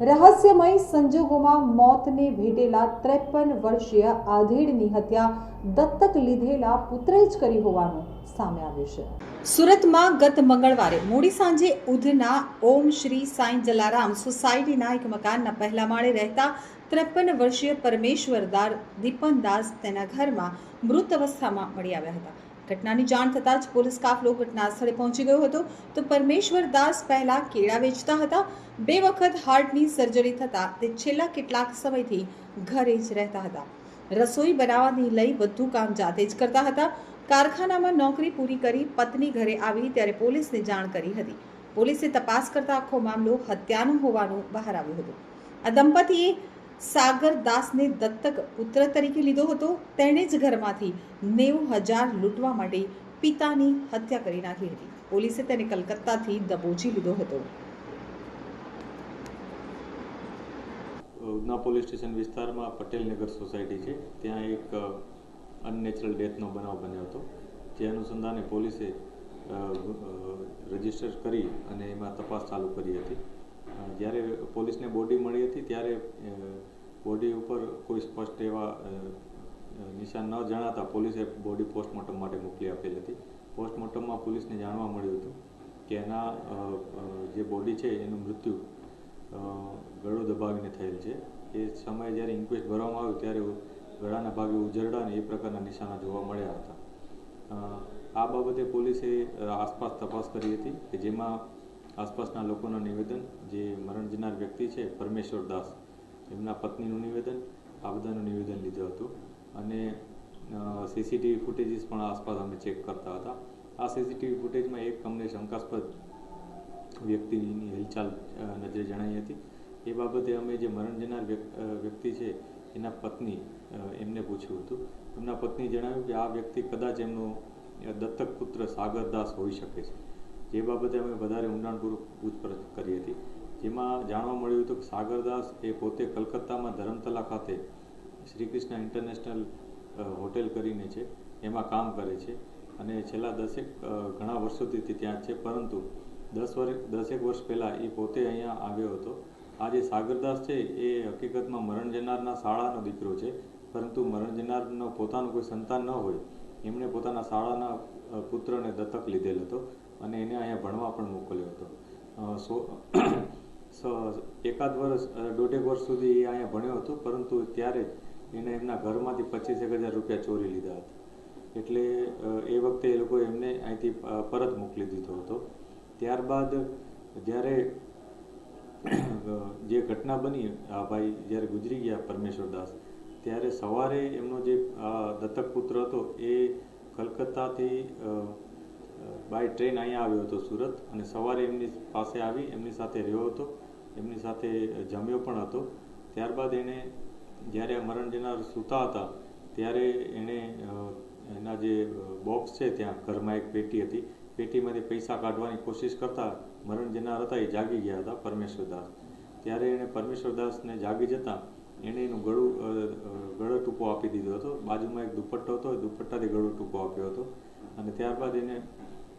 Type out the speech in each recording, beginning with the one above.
રહસ્યમય સંજોગોમાં મોતને ભેટેલા ત્રેપન વર્ષીય આધેડની હત્યા દત્તક લીધેલા પુત્રે જ કરી હોવાનું સામે આવ્યું છે. સુરતમાં ગત મંગળવારે મોડી સાંજે ઉધના ઓમ શ્રી સાંઈ જલારામ સોસાયટીના એક મકાનના પહેલા માળે રહેતા ત્રેપન વર્ષીય પરમેશ્વરદાર દીપનદાસ તેના ઘરમાં મૃત અવસ્થામાં મળી આવ્યા હતા. ઘટનાની જાણ થતાં જ પોલીસ કાફલો ઘટના સ્થળે પહોંચી ગયો હતો. તો પરમેશ્વર દાસ પહેલા કેળા વેચતા હતા. બે વખત હાર્ટની સર્જરી થતાં તે છેલ્લા કેટલાક સમયથી ઘરે જ રહેતા હતા. રસોઈ બનાવવાની લઈ બધું કામ જાતે જ કરતા હતા. કારખાનામાં નોકરી પૂરી કરી પત્ની ઘરે આવી ત્યારે પોલીસને જાણ કરી હતી. પોલીસે તપાસ કરતા આખો મામલો હત્યાનો હોવાનું બહાર આવ્યું હતું. આ દંપતીએ સાગર દત્તક પુત્ર તરીકે લીધો હતો. તેણે જ ઘરમાંથી નેવું હજાર લૂંટવા માટે પિતાની હત્યા કરી નાખી હતી. પોલીસે તેને કલકત્તાથી દબોચી લીધો હતો. ઉધના પોલીસ સ્ટેશન વિસ્તારમાં પટેલનગર સોસાયટી છે. ત્યાં એક અનનેચરલ ડેથનો બનાવ બન્યો હતો. જે અનુસંધાને પોલીસે રજિસ્ટર કરી અને એમાં તપાસ ચાલુ કરી હતી. જ્યારે પોલીસને બોડી મળી હતી ત્યારે બોડી ઉપર કોઈ સ્પષ્ટ એવા નિશાન ન જણાતા પોલીસે બોડી પોસ્ટમોર્ટમ માટે મોકલી આપેલ હતી. પોસ્ટમોર્ટમમાં પોલીસને જાણવા મળ્યું હતું કે એના જે બોડી છે એનું મૃત્યુ ગળું દબાવીને થયેલ છે. એ સમયે જ્યારે ઇન્ક્વેસ્ટ ભરવામાં આવ્યું ત્યારે ગળાના ભાગે ઉજરડા અને એ પ્રકારના નિશાના જોવા મળ્યા હતા. આ બાબતે પોલીસે આસપાસ તપાસ કરી હતી કે જેમાં આસપાસના લોકોનું નિવેદન, જે મરણ જનાર વ્યક્તિ છે, પરમેશ્વર દાસ, એમના પત્નીનું નિવેદન, આ બધાનું નિવેદન લીધું હતું. અને સીસીટીવી ફૂટેજીસ પણ આસપાસ અમે ચેક કરતા હતા. આ સીસીટીવી ફૂટેજમાં એક અમને શંકાસ્પદ વ્યક્તિની હિલચાલ નજરે જણાઈ હતી. એ બાબતે અમે જે મરણ જનાર વ્યક્તિ છે, એના પત્ની એમને પૂછ્યું હતું. એમના પત્ની જણાવ્યું કે આ વ્યક્તિ કદાચ એમનો દત્તક પુત્ર સાગરદાસ હોઈ શકે છે. જે બાબતે અમે વધારે ઊંડાણપૂર્વક પૂછપરછ કરી હતી. જેમાં જાણવા મળ્યું હતું કે સાગરદાસ એ પોતે કલકત્તામાં ધરમતલા ખાતે શ્રી કૃષ્ણ ઇન્ટરનેશનલ હોટેલ કરીને છે. એમાં કામ કરે છે અને છેલ્લા દસેક ઘણા વર્ષોથી તે ત્યાં છે. પરંતુ દસ વર્ષ દસેક વર્ષ પહેલાં એ પોતે અહીંયા આવ્યો હતો. આ જે સાગરદાસ છે એ હકીકતમાં મરણ જનારના શાળાનો દીકરો છે. પરંતુ મરણ જનારનો પોતાનું કોઈ સંતાન ન હોય. એમણે પોતાના શાળાના પુત્રને દત્તક લીધેલ હતો. અને એને અહીંયા ભણવા પણ મોકલ્યો હતો. સો એકાદ વર્ષ દોઢેક વર્ષ સુધી એ અહીંયા ભણ્યો હતો, પરંતુ ત્યારે જ એને એમના ઘરમાંથી પચીસેક હજાર રૂપિયા ચોરી લીધા હતા. એટલે એ વખતે એ લોકોએ એમને અહીંથી પરત મોકલી દીધો હતો. ત્યારબાદ જ્યારે જે ઘટના બની, આ ભાઈ જ્યારે ગુજરી ગયા પરમેશ્વરદાસ ત્યારે સવારે એમનો જે દત્તક પુત્ર હતો, એ કલકત્તાથી બાય ટ્રેન અહીંયા આવ્યો હતો સુરત અને સવારે એમની પાસે આવી, એમની સાથે રહ્યો હતો, એમની સાથે જમ્યો પણ હતો. ત્યારબાદ એણે જ્યારે મરણ જનાર સૂતા હતા, ત્યારે એણે એના જે બોક્સ છે ત્યાં, ઘરમાં એક પેટી હતી. પેટીમાંથી પૈસા કાઢવાની કોશિશ કરતા મરણ જનાર હતા, એ જાગી ગયા હતા પરમેશ્વરદાસ ત્યારે એણે પરમેશ્વરદાસને જાગી જતાં એણે એનું ગળું ગળો ટૂંકો આપી દીધો હતો. બાજુમાં એક દુપટ્ટો હતો, એ દુપટ્ટાથી ગળો ટૂંકો આપ્યો હતો. અને ત્યારબાદ એને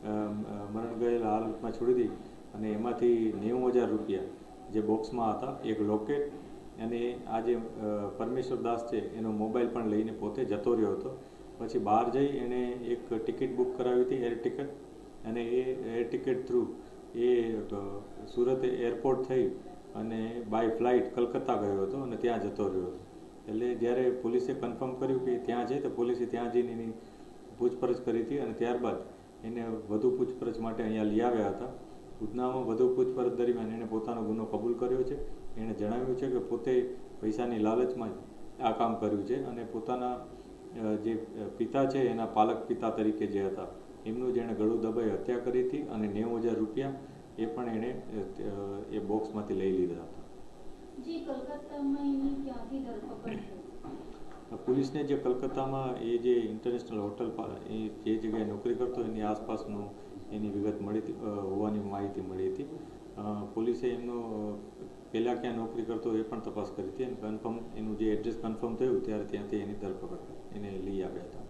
મરણ ગયેલા હાલતમાં છોડી દી અને એમાંથી નેવું હજાર રૂપિયા જે બોક્સમાં હતા, એક લોકેટ અને આ જે પરમેશ્વર દાસ છે, એનો મોબાઈલ પણ લઈને પોતે જતો રહ્યો હતો. પછી બહાર જઈ એણે એક ટિકિટ બુક કરાવી હતી, એર ટિકિટ અને એ એર ટિકિટ થ્રુ એ સુરત એરપોર્ટ થઈ અને બાય ફ્લાઇટ કલકત્તા ગયો હતો અને ત્યાં જતો રહ્યો હતો. એટલે જ્યારે પોલીસે કન્ફર્મ કર્યું કે ત્યાં છે, તો પોલીસે ત્યાં જઈને એની પૂછપરછ કરી હતી અને ત્યારબાદ એને વધુ પૂછપરછ માટે અહીંયા લઈ આવ્યા હતા. ઉધનામાં વધુ પૂછપરછ દરમિયાન એણે પોતાનો ગુનો કબૂલ કર્યો છે. એણે જણાવ્યું છે કે પોતે પૈસાની લાલચમાં આ કામ કર્યું છે અને પોતાના જે પિતા છે એના પાલક પિતા તરીકે જે હતા, એમનું જેણે ગળું દબાઈ હત્યા કરી હતી અને નેવું હજાર રૂપિયા એ પણ એણે એ બોક્સમાંથી લઈ લીધા હતા. પોલીસને જે કલકત્તામાં એ જે ઇન્ટરનેશનલ હોટલ એ જે જગ્યાએ નોકરી કરતો એની આસપાસનું એની વિગત મળી હોવાની માહિતી મળી હતી. પોલીસે એમનો પહેલાં ક્યાં નોકરી કરતો એ પણ તપાસ કરી હતી અને કન્ફર્મ એનું જે એડ્રેસ કન્ફર્મ થયું, ત્યારે ત્યાંથી એની ધરપકડ એને લઈ આવ્યા હતા.